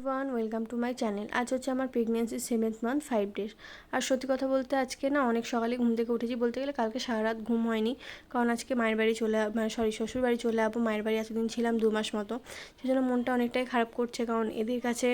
Everyone welcome to my channel আজ হচ্ছে আমার pregnancy seventh month five days আর সত্যি কথা বলতে আজকে না অনেক সকালে ঘুম থেকে উঠেছি বলতে গেলে কালকে সারা রাত ঘুম হয়নি। কারণ আজকে মায়ের বাড়ি চলে মানে সরি শ্বশুর বাড়ি চলে যাব মায়ের বাড়ি এতদিন ছিলাম দু মাস মতো। সেজন্য মনটা অনেকটাই খারাপ করছে। কারণ এদের কাছে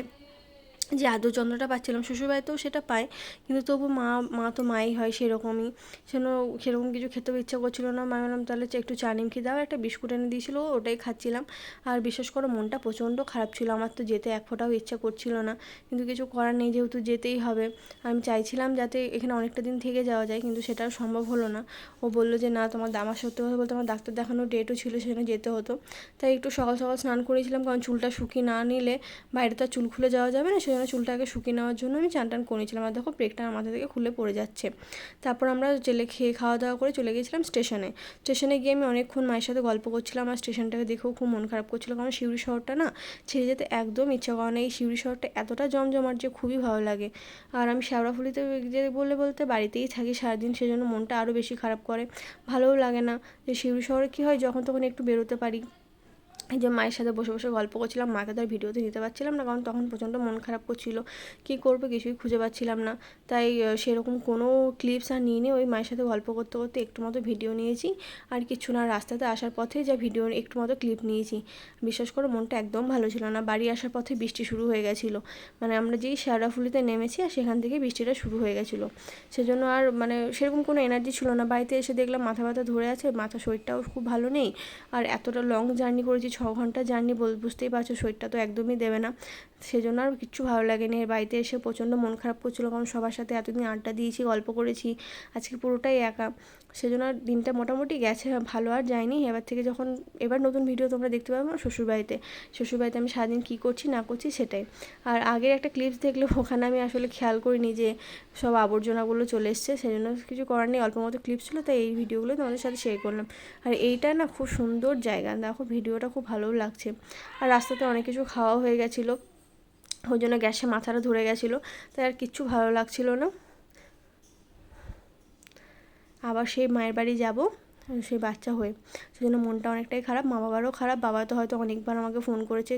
যে আদর যন্ত্রটা পাচ্ছিলাম শ্বশুরবাড়িতেও সেটা পায় কিন্তু তবু মা মা তো মাই হয় সেরকমই। সেন সেরকম কিছু খেতেও ইচ্ছা করছিল না। মা বললাম, তাহলে একটু চা নিমকি দাও একটা বিস্কুট এনে দিয়েছিলো, ওটাই খাচ্ছিলাম। আর বিশেষ করে, মনটা প্রচণ্ড খারাপ ছিল। আমার তো যেতে এক ফোঁটাও ইচ্ছা করছিল না। কিন্তু কিছু করার নেই, যেহেতু যেতেই হবে। আমি চাইছিলাম যাতে এখানে অনেকটা দিন থেকে যাওয়া যায়, কিন্তু সেটাও সম্ভব হলো না। ও বলল যে, না, তোমার আমার সত্যি কথা বলতে আমার ডাক্তার দেখানোর ডেটও ছিল সেখানে যেতে হতো। তাই একটু সকাল সকাল স্নান করেছিলাম, কারণ চুলটা শুকিয়ে না নিলে বাইরে তো চুল খুলে যাওয়া যাবে না জন্য চুলটাকে শুকিয়ে নেওয়ার জন্য আমি চান টান করেছিলাম আর দেখো ব্রেকটা আমার মাথা থেকে খুলে পড়ে যাচ্ছে। তারপর আমরা জেলে খেয়ে খাওয়া দাওয়া করে চলে গেছিলাম স্টেশনে। স্টেশনে গিয়ে আমি অনেকক্ষণ মায়ের সাথে গল্প করছিলাম। আর স্টেশনটাকে দেখেও খুব মন খারাপ করছিল। কারণ শিউরি শহরটা না ছেড়ে যেতে একদম ইচ্ছা করে না। এই শিউরি শহরটা এতটা জমজমাট যে খুবই ভালো লাগে। আর আমি শ্যাওড়াফুলিতে যে বলে বলতে বাড়িতেই থাকি সারাদিন। সেজন্য মনটা আরও বেশি খারাপ করে। ভালোও লাগে না। যে শিউরি শহরে কী হয় যখন তখন একটু বেরোতে পারি। এই যে মায়ের সাথে বসে বসে গল্প করছিলাম, মাকে তো আর ভিডিওতে নিতে পারছিলাম না, কারণ তখন প্রচণ্ড মন খারাপ করছিল। কী করব কিছুই খুঁজে পাচ্ছিলাম না। তাই সেরকম কোনো ক্লিপস আর নিয়ে নিয়ে ওই মায়ের সাথে গল্প করতে করতে একটু মতো ভিডিও নিয়েছি। আর কিছু না, রাস্তাতে আসার পথে যা ভিডিও একটু মতো ক্লিপ নিয়েছি। বিশ্বাস করে, মনটা একদম ভালো ছিল না। বাড়ি আসার পথে বৃষ্টি শুরু হয়ে গেছিল। মানে আমরা যেই শেয়ারাফুলিতে নেমেছি, আর সেখান থেকে বৃষ্টিটা শুরু হয়ে গেছিল। সেজন্য আর মানে সেরকম কোনো এনার্জি ছিল না। বাড়িতে এসে দেখলাম মাথা ব্যথা ধরে আছে মাথা শরীরটাও খুব ভালো নেই। আর এতটা লং জার্নি করেছি ছ ঘণ্টা জার্নি বুঝতেই পারছ, শরীরটা তো একদমই দেবে না। সেজন্য আর কিচ্ছু ভালো লাগেনি। বাড়িতে এসে প্রচণ্ড মন খারাপ করছিল, কারণ সবার সাথে এতদিন আড্ডা দিয়েছি, গল্প করেছি, আজকে পুরোটাই একা। সেজন্য আর দিনটা মোটামুটি গেছে, ভালো আর যায়নি। এবার থেকে যখন, এবার নতুন ভিডিও তোমরা দেখতে পাবে আমার শ্বশুরবাড়িতে। শ্বশুরবাড়িতে আমি সারাদিন কী করছি, না করছি, সেটাই। আর আগের একটা ক্লিপস দেখলে ওখানে আমি আসলে খেয়াল করিনি যে সব আবর্জনাগুলো চলে এসছে। সেজন্য কিছু করার নেই, অল্প মতো ক্লিপস ছিল, তাই এই ভিডিওগুলো তোমাদের সাথে শেয়ার করলাম। আর এইটা না খুব সুন্দর জায়গা। দেখো, ভিডিওটা খুব ভালো লাগছে। আর রাস্তাতে অনেক কিছু খাওয়া হয়ে গেছিল। ওই জন্য গ্যাসে মাথাটা ধরে গেছিল। তাই আর কিচ্ছু ভালো লাগছিল না। আবার সেই মায়ের বাড়ি যাব, সেই বাচ্চা হয়ে। সেজন্য মনটা অনেকটাই খারাপ, মা বাবারও খারাপ। বাবা তো হয়তো অনেকবার আমাকে ফোন করেছে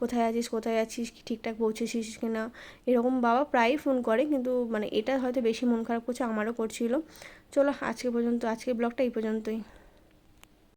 কোথায় আছিস কোথায় আছিস ঠিকঠাক পৌঁছেছিস কি না এরকম বাবা প্রায়ই ফোন করে, কিন্তু মানে এটা হয়তো বেশি মন খারাপ করছে, আমারও করছিল। চলো আজকে পর্যন্ত আজকে ব্লগটা এই পর্যন্তই।